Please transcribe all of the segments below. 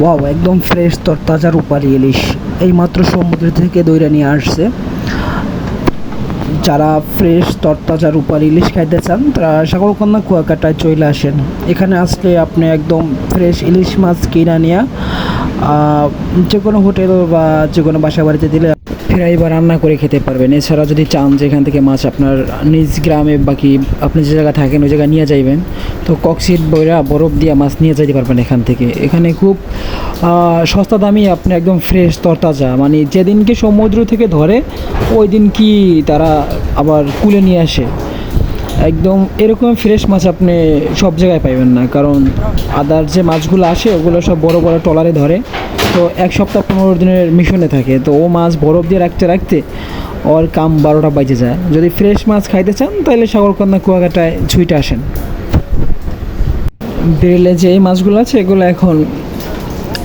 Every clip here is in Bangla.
ওয়াও একদম ফ্রেশ তরতাজা রূপালি ইলিশ। এইমাত্র সমুদ্র থেকে দইরা নিয়ে আসছে। যারা ফ্রেশ তরতাজা রূপালি ইলিশ খাইতে চান, তারা সাগরকন্যা কুয়াকাটায় চলে আসেন। এখানে আসলে আপনি একদম ফ্রেশ ইলিশ মাছ কিনা নিয়ে যে কোনো হোটেল বা যে কোনো বাসা বাড়িতে দিলে ফেরাই বা রান্না করে খেতে পারবেন। এছাড়া যদি চান যে এখান থেকে মাছ আপনার নিজ গ্রামে বাকি আপনি যে জায়গায় থাকেন, ওই জায়গায় নিয়ে যাইবেন। তো কক্সিট বইরা বরফ দিয়ে মাছ নিয়ে যাইতে পারবেন এখান থেকে। এখানে খুব সস্তা দামি, আপনি একদম ফ্রেশ তরতাজা। মানে যেদিনকে সমুদ্র থেকে ধরে ওই দিন কি তারা আবার কুলে নিয়ে আসে। একদম এরকম ফ্রেশ মাছ আপনি সব জায়গায় পাইবেন না। কারণ আদার যে মাছগুলো আসে, ওগুলো সব বড় বড় টলারে ধরে। তো এক সপ্তাহ পনেরো দিনের মিশনে থাকে। তো ও মাছ বরফ দিয়ে রাখতে রাখতে ওর কাম বারোটা বাজে যায়। যদি ফ্রেশ মাছ খাইতে চান, তাহলে সাগরকন্যা কুয়াকাটায় ছুঁইটা আসেন। বেরেলে যে এই মাছগুলো আছে, এগুলো এখন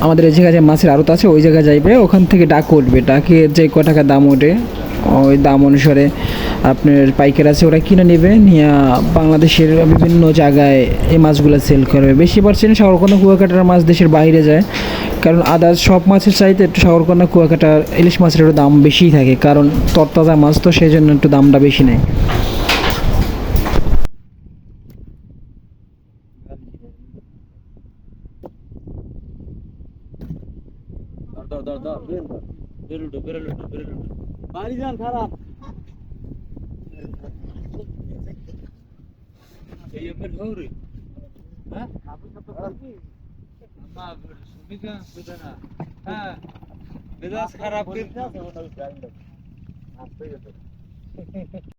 আমাদের এই জায়গায় যে মাছের আড়ত আছে, ওই জায়গায় যাইবে। ওখান থেকে ডাক উঠবে। ডাকে যে ক টাকা দাম ওঠে, ওই দাম অনুসারে আপনার পাইকার আছে ওরা কিনে নেবে নিয়ে বাংলাদেশের বিভিন্ন জায়গায় এই মাছগুলো সেল করবে বেশি পার্সেন্ট সাগরকন্যা কুয়াকাটার মাছ দেশের বাইরে যায় কারণ আদার্স সব মাছের চাইতে একটু সাগরকন্যা কুয়াকাটার ইলিশ মাছের একটু দাম বেশিই থাকে কারণ তরতাজা মাছ তো সেই জন্য একটু দামটা বেশি নেয় বাড়ি যান খারাপ এই বের হও রে হ্যাঁ? আমা সুবিধা সুবিধা না হ্যাঁ মেজাজ খারাপ করে